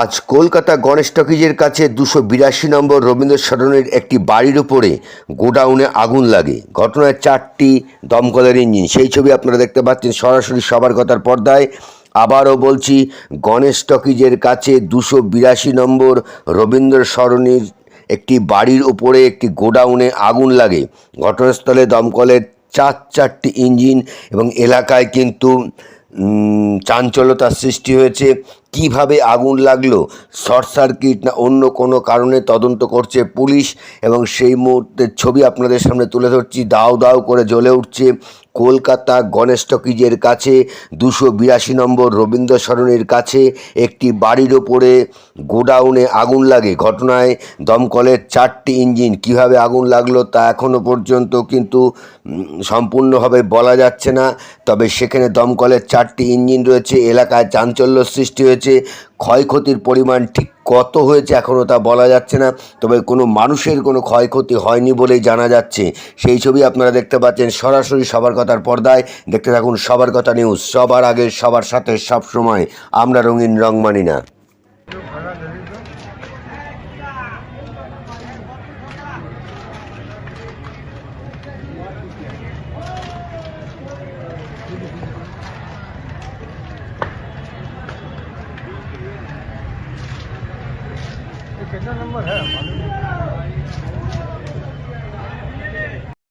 আজ কলকাতা গণেশ টকিজের কাছে দুশো বিরাশি নম্বর রবীন্দ্র সদনের একটি বাড়ির উপরে গোডাউনে আগুন লাগে। ঘটনায় চারটি দমকলের ইঞ্জিন। সেই ছবি আপনারা দেখতে পাচ্ছেন সরাসরি সবার কথার পর্দায়। আবারও বলছি গণেশ টকিজের কাছে দুশো বিরাশি নম্বর রবীন্দ্র সরণির একটি বাড়ির উপরে একটি গোডাউনে আগুন লাগে। ঘটনাস্থলে দমকলের চার চারটি ইঞ্জিন এবং এলাকায় কিন্তু উম, চাঞ্চল্যতার সৃষ্টি হয়েছে। কীভাবে আগুন লাগল? শর্ট সার্কিট না অন্য কোনো কারণে তদন্ত করছে পুলিশ? এবং সেই মুহূর্তের ছবি আপনাদের সামনে তুলে ধরছি। দাও দাও করে জ্বলে উঠছে কলকাতা গণেশ টকিজের কাছে, দুশো বিরাশি নম্বর রবীন্দ্র সরণির কাছে। একটি বাড়ির ওপরে গোডাউনে আগুন লাগে। ঘটনায় দমকলের চারটি ইঞ্জিন। কীভাবে আগুন লাগল তা এখনও পর্যন্ত কিন্তু সম্পূর্ণভাবে বলা যাচ্ছে না। তবে সেখানে দমকলের চারটি ইঞ্জিন রয়েছে। এলাকায় চাঞ্চল্য সৃষ্টি হয়েছে। ক্ষয়ক্ষতির পরিমাণ ঠিক কত হয়েছে এখনও তা বলা যাচ্ছে না। তবে কোনো মানুষের কোনো ক্ষয়ক্ষতি হয়নি বলেই জানা যাচ্ছে। সেই ছবি আপনারা দেখতে পাচ্ছেন সরাসরি সবার কথার পর্দায়। দেখতে থাকুন সবার কথা নিউজ, সবার আগে, সবার সাথে সব সময় আমরা রঙিন রং মানি না। कितना नंबर है? मालूम